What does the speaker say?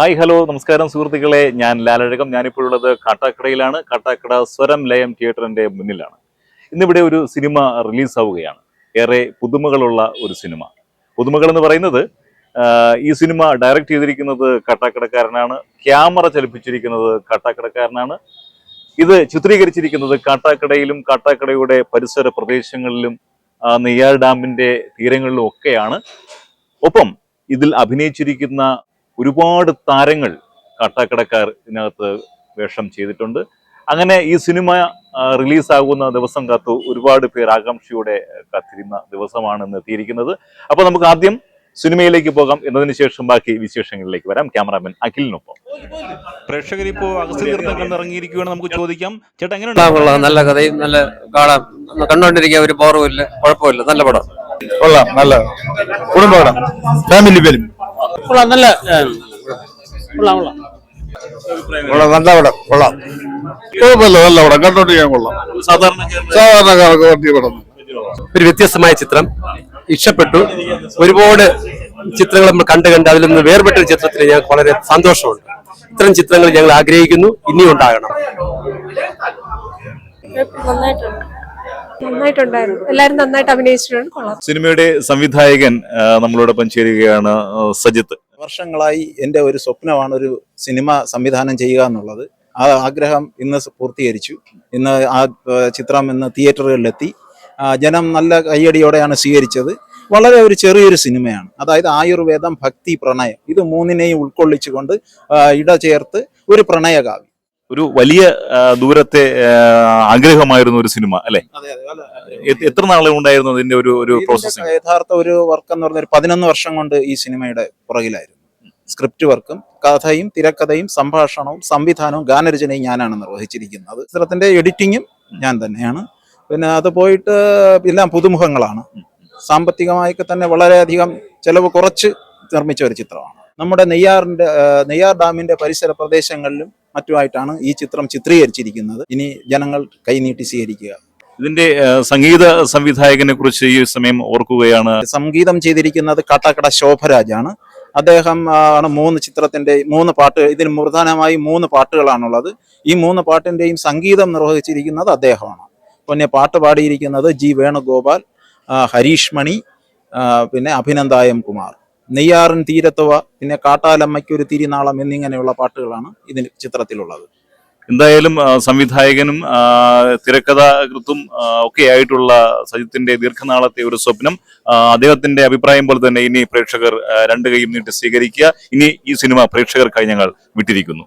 Hi hello നമസ്കാരം സുഹൃത്തുക്കളെ. ഞാൻ ലാലഴകം. ഞാനിപ്പോഴുള്ളത് കാട്ടാക്കടയിലാണ്. കാട്ടാക്കട സ്വരം ലയം തിയേറ്ററിന്റെ മുന്നിലാണ്. ഇന്നിവിടെ ഒരു സിനിമ റിലീസ് ആവുകയാണ് ഏറെ പുതുമകളുള്ള ഒരു സിനിമ. പുതുമകൾ എന്ന് പറയുന്നത് ഈ സിനിമ ഡയറക്റ്റ് ചെയ്തിരിക്കുന്നത് കാട്ടാക്കടക്കാരനാണ്. ക്യാമറ ചലിപ്പിച്ചിരിക്കുന്നത് കാട്ടാക്കടക്കാരനാണ്. ഇത് ചിത്രീകരിച്ചിരിക്കുന്നത് കാട്ടാക്കടയിലും കാട്ടാക്കടയുടെ പരിസര പ്രദേശങ്ങളിലും നെയ്യാർ ഡാമിന്റെ തീരങ്ങളിലും ഒക്കെയാണ്. ഒപ്പം ഇതിൽ അഭിനയിച്ചിരിക്കുന്ന ഒരുപാട് താരങ്ങൾ കാട്ടാക്കടക്കാർ ഇതിനകത്ത് വേഷം ചെയ്തിട്ടുണ്ട്. അങ്ങനെ ഈ സിനിമ റിലീസാകുന്ന ദിവസം കാത്തു ഒരുപാട് പേർ ആകാംക്ഷയോടെ കാത്തിരുന്ന ദിവസമാണ് ഇന്ന് എത്തിയിരിക്കുന്നത്. അപ്പോൾ നമുക്ക് ആദ്യം സിനിമയിലേക്ക് പോകാം. എന്നതിന് ശേഷം ബാക്കി വിശേഷങ്ങളിലേക്ക് വരാം. ക്യാമറാമാൻ അഖിലിനൊപ്പം. പ്രേക്ഷകർ ഇപ്പോൾ ഇറങ്ങിയിരിക്കുകയാണ് നമുക്ക് ചോദിക്കാം ചേട്ടാ കൊള്ളാം. നല്ല കഥയും നല്ല കാണാം. കണ്ടോണ്ടിരിക്കാൻ ഒരു ബോറുമില്ല കുഴപ്പമില്ല. നല്ല പടം. കൊള്ളാം. നല്ല. കുടുംബപടം ഫാമിലി ഫിലിം കൊള്ളാം നല്ല കൊള്ളാം കൊള്ളാം. കൊള്ളാം നല്ല പടം കൊള്ളാം. കുഴപ്പമില്ല നല്ല പടം. കണ്ടോണ്ടിരിക്കാൻ കൊള്ളാം. സാധാരണ സാധാരണക്കാർക്ക് പറ്റിയ പടം. ഒരു വ്യത്യസ്തമായ ചിത്രം. ഇഷ്ടപ്പെട്ടു. ഒരുപാട് ചിത്രങ്ങൾ നമ്മൾ കണ്ട് കണ്ട് അതിൽ നിന്ന് വേർപെട്ട ചിത്രത്തിൽ ഞങ്ങൾക്ക് വളരെ സന്തോഷമുണ്ട്. ഇത്തരം ചിത്രങ്ങൾ ഞങ്ങൾ ആഗ്രഹിക്കുന്നു. ഇനിയും ഉണ്ടാകണം. നന്നായിട്ടുണ്ട് നന്നായിട്ടുണ്ടായിരുന്നു. എല്ലാരും നന്നായിട്ട് അഭിനയിച്ചിട്ടുണ്ട്. കൊള്ളാം. സിനിമയുടെ സംവിധായകൻ നമ്മളോടൊപ്പം ചേരുകയാണ് സജിത്ത്. വർഷങ്ങളായി എന്റെ ഒരു സ്വപ്നമാണ് ഒരു സിനിമ സംവിധാനം ചെയ്യുക എന്നുള്ളത്. ആ ആഗ്രഹം ഇന്ന് പൂർത്തീകരിച്ചു. ഇന്ന് ആ ചിത്രം ഇന്ന് തിയേറ്ററുകളിലെത്തി. ജനം നല്ല കയ്യടിയോടെയാണ് സ്വീകരിച്ചത്. വളരെ ഒരു ചെറിയൊരു സിനിമയാണ്. അതായത് ആയുർവേദം ഭക്തി പ്രണയം ഇത് മൂന്നിനെയും ഉൾക്കൊള്ളിച്ചുകൊണ്ട് ആ, ഇട ചേർത്ത് ഒരു പ്രണയകാവ്യം. ഒരു വലിയ ദൂരത്തെ ആഗ്രഹമായിരുന്നു ഒരു സിനിമ അല്ലെ? എത്ര നാളെ ഉണ്ടായിരുന്നു അതിന്റെ ഒരു ഒരു പ്രോസസ്സിംഗ് യഥാർത്ഥ ഒരു വർക്ക് എന്ന് പറഞ്ഞ ഒരു പതിനൊന്ന് വർഷം കൊണ്ട് ഈ സിനിമയുടെ പുറകിലായിരുന്നു. സ്ക്രിപ്റ്റ് വർക്കും കഥയും തിരക്കഥയും സംഭാഷണവും സംവിധാനവും ഗാനരചനയും ഞാനാണ് നിർവഹിച്ചിരിക്കുന്നത്. ചിത്രത്തിന്റെ എഡിറ്റിങ്ങും ഞാൻ തന്നെയാണ്. പിന്നെ അത് പോയിട്ട് എല്ലാം പുതുമുഖങ്ങളാണ്. സാമ്പത്തികമായൊക്കെ തന്നെ വളരെയധികം ചെലവ് കുറച്ച് നിർമ്മിച്ച ഒരു ചിത്രമാണ്. നമ്മുടെ നെയ്യാറിന്റെ നെയ്യാർ ഡാമിന്റെ പരിസര പ്രദേശങ്ങളിലും മറ്റുമായിട്ടാണ് ഈ ചിത്രം ചിത്രീകരിച്ചിരിക്കുന്നത്. ഇനി ജനങ്ങൾ കൈനീട്ടി സ്വീകരിക്കുക. ഇതിന്റെ സംഗീത സംവിധായകനെ കുറിച്ച് ഈ സമയം ഓർക്കുകയാണ്. സംഗീതം ചെയ്തിരിക്കുന്നത് കാട്ടാക്കട ശോഭരാജാണ്. അദ്ദേഹം ആണ് മൂന്ന് ചിത്രത്തിന്റെ മൂന്ന് പാട്ട് ഇതിന് പ്രധാനമായി മൂന്ന് പാട്ടുകളാണുള്ളത്. ഈ മൂന്ന് പാട്ടിന്റെയും സംഗീതം നിർവഹിച്ചിരിക്കുന്നത് അദ്ദേഹമാണ്. പിന്നെ പാട്ട് പാടിയിരിക്കുന്നത് ജി വേണുഗോപാൽ ഹരീഷ് മണി പിന്നെ അഭിനന്ദായം കുമാർ. നെയ്യാറിൻ തീരത്തുവ പിന്നെ കാട്ടാലമ്മയ്ക്കൊരു തിരിനാളം എന്നിങ്ങനെയുള്ള പാട്ടുകളാണ് ഇതിന് ചിത്രത്തിലുള്ളത്. എന്തായാലും സംവിധായകനും തിരക്കഥാകൃത്തും ഒക്കെ ആയിട്ടുള്ള സജിത്തിന്റെ ദീർഘനാളത്തെ ഒരു സ്വപ്നം അദ്ദേഹത്തിന്റെ അഭിപ്രായം പോലെ തന്നെ ഇനി പ്രേക്ഷകർ രണ്ട് കൈയും നീട്ടി സ്വീകരിക്കുക. ഇനി ഈ സിനിമ പ്രേക്ഷകർക്കായി ഞങ്ങൾ വിട്ടിരിക്കുന്നു.